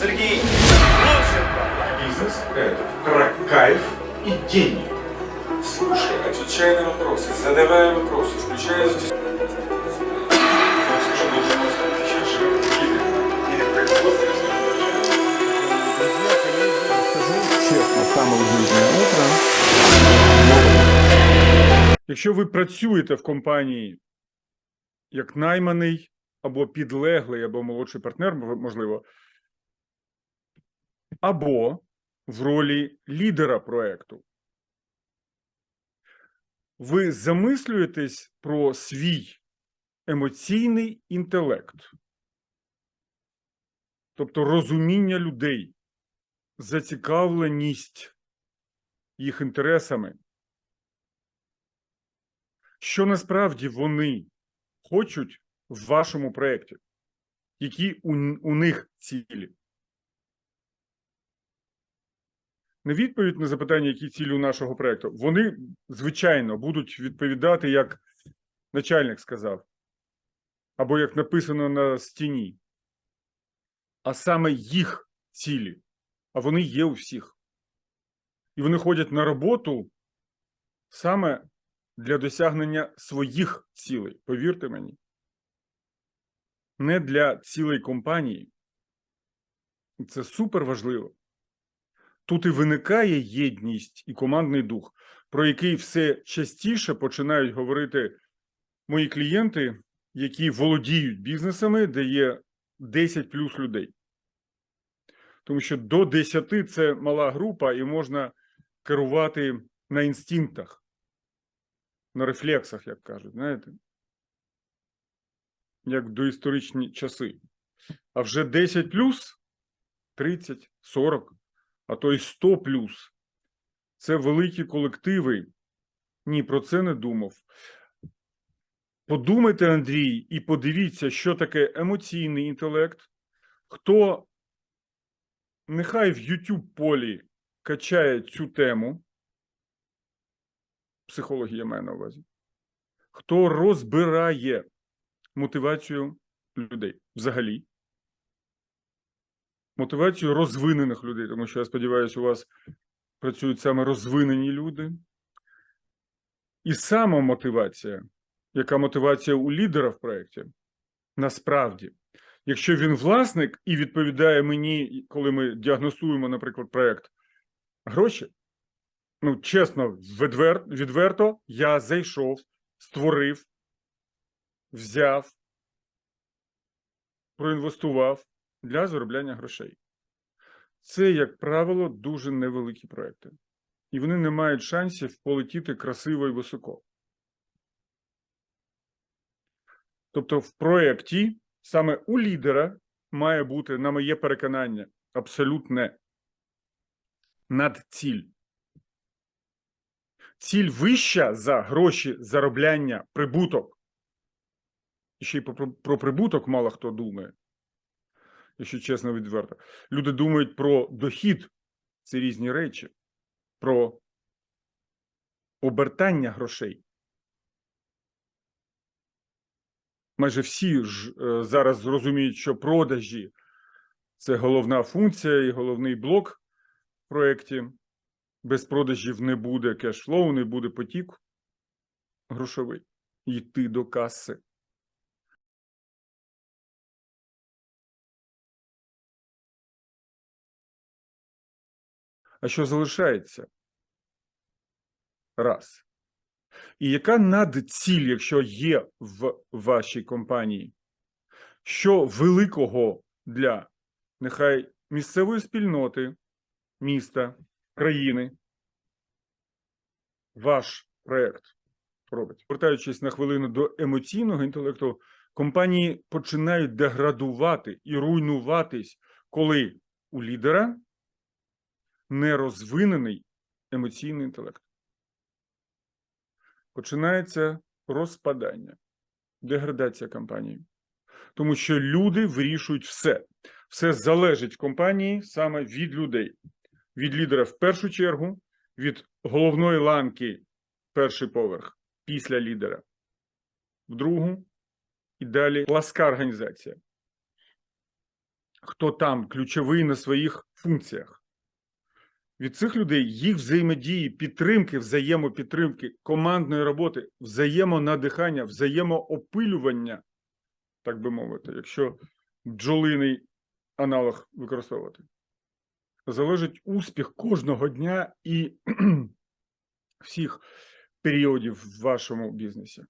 Сергей, лучше папа. Бизнес – это про кайф и деньги. Слушай, отвечай на вопросы, задавай вопросы, включай в дис- Скажи, должен вас отвечать же или, или производство, Друзья, коллеги, скажу честно, самое удивительное утро. Якщо ви працюєте в компанії як найманий або підлеглий, або молодший партнер, м- можливо, або в ролі лідера проекту, ви замислюєтесь про свій емоційний інтелект, тобто розуміння людей, зацікавленість їх інтересами, що насправді вони хочуть в вашому проєкті, які у, у них цілі. Не відповідь на запитання, які цілі у нашого проєкту. Вони, звичайно, будуть відповідати, як начальник сказав, або як написано на стіні, а саме їх цілі а вони є у всіх. І вони ходять на роботу саме для досягнення своїх цілей, повірте мені. Не для цілей компанії. Це супер важливо. Тут і виникає єдність і командний дух, про який все частіше починають говорити мої клієнти, які володіють бізнесами, де є 10 плюс людей. Тому що до 10 це мала група, і можна керувати на інстинктах, на рефлексах, як кажуть, знаєте, як в доісторичні часи. А вже 10 плюс, 30, 40, а то й 100 плюс це великі колективи. Ні, про це не думав. Подумайте, Андрій, і подивіться, що таке емоційний інтелект, хто нехай в YouTube полі качає цю тему. Психологія має на увазі. Хто розбирає мотивацію людей взагалі. Мотивацію розвинених людей, тому що я сподіваюся, у вас працюють саме розвинені люди. І сама мотивація, яка мотивація у лідера в проєкті, насправді якщо він власник і відповідає мені, коли ми діагностуємо, наприклад, проект гроші, ну чесно, відвер, відверто, я зайшов, створив, взяв, проінвестував для заробляння грошей. Це, як правило, дуже невеликі проекти. І вони не мають шансів полетіти красиво і високо. Тобто, в проєкті саме у лідера має бути, на моє переконання, абсолютне надціль. Ціль вища за гроші, заробляння, прибуток. І ще й про, про прибуток мало хто думає, якщо чесно відверто. Люди думають про дохід, це різні речі, про обертання грошей. майже всі ж е, зараз зрозуміють, що продажі це головна функція і головний блок в проєкті. Без продажів не буде кешфлоу, не буде потік грошовий. Йти до каси. А що залишається? Раз. І яка надціль, якщо є в вашій компанії? Що великого для нехай місцевої спільноти, міста, країни ваш проект робить? Повертаючись на хвилину до емоційного інтелекту, компанії починають деградувати і руйнуватись, коли у лідера нерозвинений емоційний інтелект починається розпадання, деградація компанії. Тому що люди вирішують все. Все залежить в компанії саме від людей, від лідера в першу чергу, від головної ланки перший поверх після лідера, в другу і далі пласка організація. хто там ключовий на своїх функціях. Від цих людей їх взаємодії, підтримки, взаємопідтримки, командної роботи, взаємонадихання, взаємоопилювання, так би мовити, якщо бджолиний аналог використовувати. Залежить успіх кожного дня і всіх періодів в вашому бізнесі.